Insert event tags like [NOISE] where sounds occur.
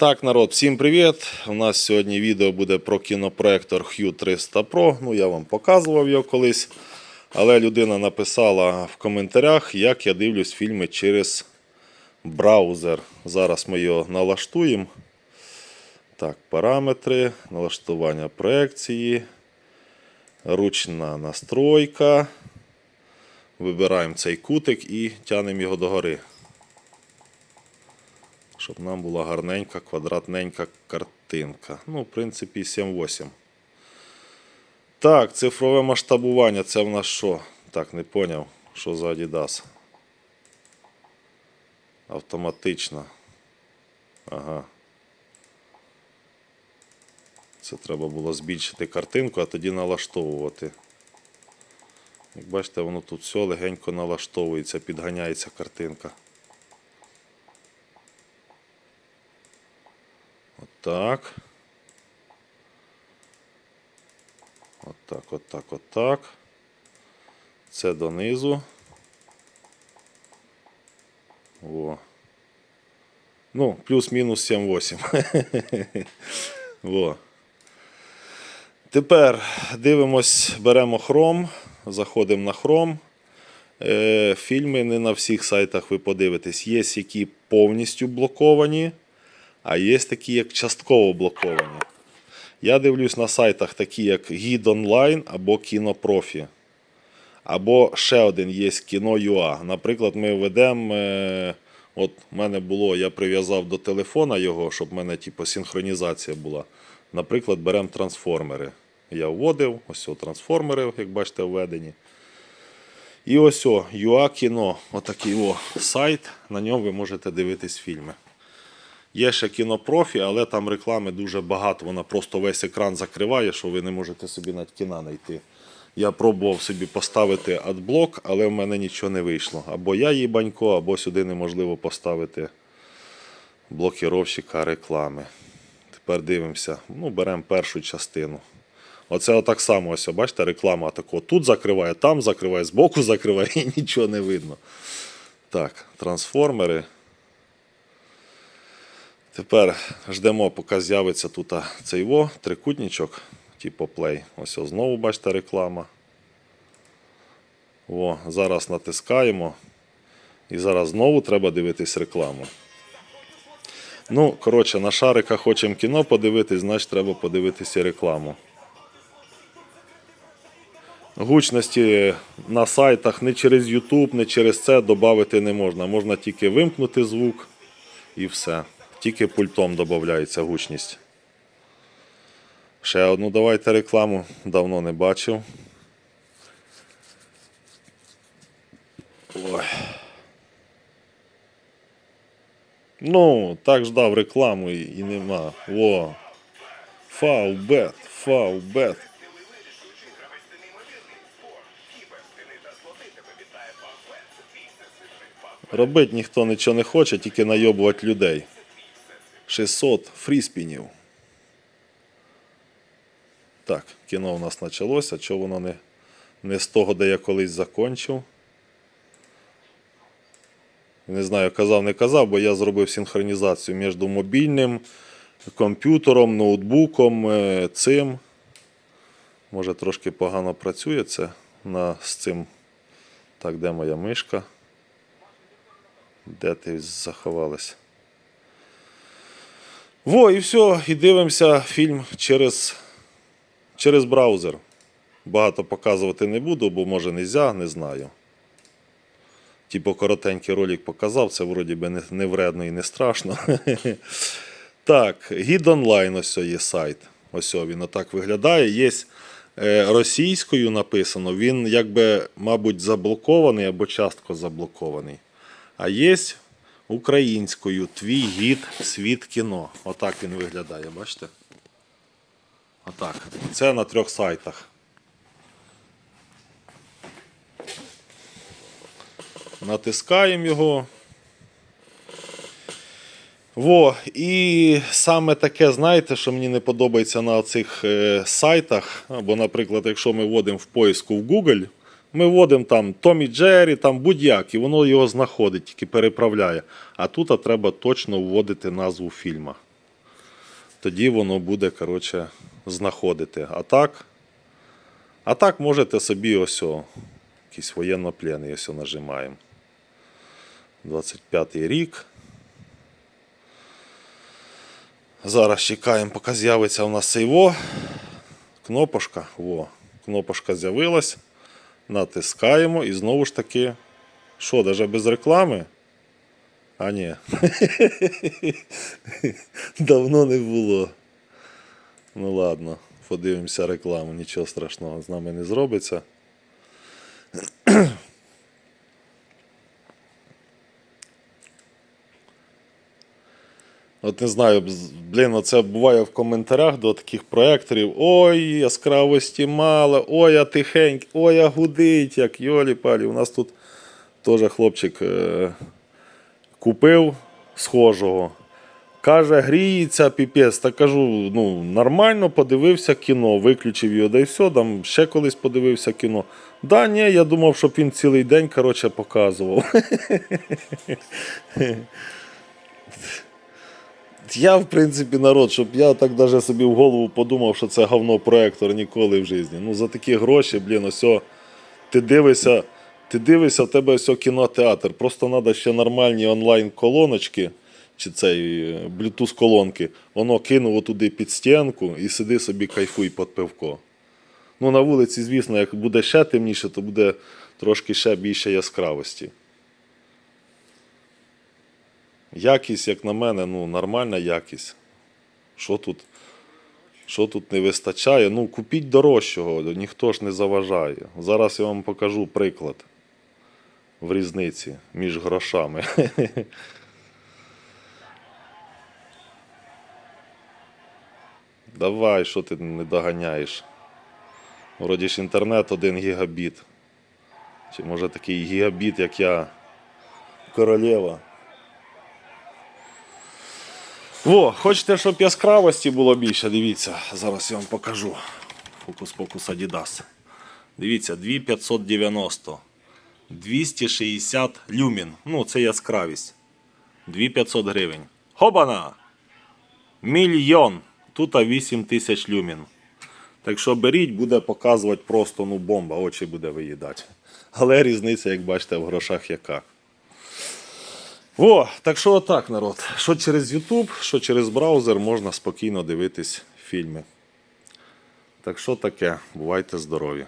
Так, народ, всім привіт! У нас сьогодні відео буде про кінопроектор Hue 300 Pro. Ну, я вам показував його колись. Але людина написала в коментарях, як я дивлюсь фільми через браузер. Зараз ми його налаштуємо. Так, параметри, налаштування проекції, ручна настройка. Вибираємо цей кутик і тянемо його догори щоб нам була гарненька, квадратненька картинка. Ну, в принципі, 7-8. Так, цифрове масштабування це в нас що? Так, не поняв, що за Adidas. Автоматично. Ага. Це треба було збільшити картинку, а тоді налаштовувати. Як бачите, воно тут все легенько налаштовується, підганяється картинка. Так. Отак, отак, отак. Це донизу. О. Ну, плюс-мінус 7-8. [LAUGHS] Во. Тепер дивимось, беремо хром, заходимо на хром. Е, фільми не на всіх сайтах ви подивитесь. Є які повністю блоковані а є такі, як частково блоковані. Я дивлюсь на сайтах, такі як Гід Онлайн або Кінопрофі. Або ще один є кіно.ua. Наприклад, ми ведемо. е, От в мене було, я прив'язав до телефона його, щоб в мене типу, синхронізація була. Наприклад, беремо трансформери. Я вводив, ось о, трансформери, як бачите, введені. І ось о, UA кіно, отакий о, сайт, на ньому ви можете дивитись фільми. Є ще кінопрофі, але там реклами дуже багато. Вона просто весь екран закриває, що ви не можете собі навіть кіна знайти. Я пробував собі поставити адблок, але в мене нічого не вийшло. Або я їй банько, або сюди неможливо поставити блокіровщика реклами. Тепер дивимося. Ну, беремо першу частину. Оце отак само, ось, бачите, реклама тако. Тут закриває, там закриває, збоку [LAUGHS] закриває і нічого не видно. Так, трансформери. Тепер ждемо, поки з'явиться тут цей во, трикутничок, типу плей. Ось ось знову бачите реклама. О, зараз натискаємо. І зараз знову треба дивитись рекламу. Ну, коротше, на шарика хочемо кіно подивитись, значить треба подивитися рекламу. Гучності на сайтах не через YouTube, не через це додати не можна. Можна тільки вимкнути звук і все. Тільки пультом додається гучність. Ще одну давайте рекламу. Давно не бачив. Ой. Ну, так ждав рекламу і, і нема. Во. Фаубет, фаубет. Робить ніхто нічого не хоче, тільки найобувати людей. 600 фріспінів. Так, кіно у нас почалося. Чого воно не, не з того, де я колись закончив? Не знаю, казав, не казав, бо я зробив синхронізацію між мобільним комп'ютером, ноутбуком, е, цим. Може трошки погано працює це на, з цим. Так, де моя мишка? Де ти заховалась? Во, і все, і дивимося фільм через, через браузер. Багато показувати не буду, бо може не можна, не знаю. Типу коротенький ролик показав, це вроді би не, не вредно і не страшно. [LAUGHS] Так, гід онлайн ось є сайт. Ось він отак виглядає. Є е, російською написано, він якби, мабуть, заблокований або частко заблокований. А є українською твій гід світ кіно. Отак він виглядає, бачите? Отак. Це на трьох сайтах. Натискаємо його. Во, і саме таке, знаєте, що мені не подобається на цих е, сайтах. Або, наприклад, якщо ми вводимо в поиску в Google, ми вводимо там Томі Джері, там будь-як, і воно його знаходить, тільки переправляє. А тут треба точно вводити назву фільма. тоді воно буде, коротше, знаходити. А так, а так можете собі ось о, якийсь воєннопленний ось нажимаємо. 25 рік. Зараз чекаємо, поки з'явиться у нас цей во. Кнопочка. Во. Кнопочка з'явилась. Натискаємо і знову ж таки. Що, даже без реклами? А ні. [LAUGHS] Давно не було. Ну ладно, подивимося рекламу, нічого страшного з нами не зробиться. От не знаю, блін, оце буває в коментарях до таких проекторів. Ой, яскравості мало, ой, а тихенько, ой, а гудить, як йолі палі. У нас тут теж хлопчик е, купив схожого. Каже, гріється піпець. Та кажу, ну, нормально подивився кіно, виключив його, да і все, там ще колись подивився кіно. Да, ні, я думав, щоб він цілий день коротше, показував. [LAUGHS] Я, в принципі, народ, щоб я так даже собі в голову подумав, що це говно проектор ніколи в житті. Ну, за такі гроші, блін, ось ти дивишся, ти дивишся, в тебе ось кінотеатр. Просто треба ще нормальні онлайн-колоночки, чи цей е, Bluetooth колонки. Воно кинуло туди під стінку і сиди собі кайфуй під пивко. Ну, на вулиці, звісно, як буде ще темніше, то буде трошки ще більше яскравості. Якість, як на мене, ну, нормальна якість. Що тут? Що тут не вистачає? Ну, купіть дорожчого, ніхто ж не заважає. Зараз я вам покажу приклад в різниці між грошами. [LAUGHS] Давай, що ти не доганяєш? Вроді ж інтернет 1 гігабіт. Чи може такий гігабіт, як я. Королева. Во, хочете, щоб яскравості було більше, дивіться, зараз я вам покажу. Фокус покус Adidas. Дивіться, 2590. 260 люмін. Ну, це яскравість. 2500 гривень. Хобана! Мільйон. Тут 8 тисяч люмін. Так що беріть, буде показувати просто ну, бомба, очі буде виїдати. Але різниця, як бачите, в грошах яка. О, так що отак, народ. Що через YouTube, що через браузер можна спокійно дивитись фільми. Так що таке, бувайте здорові.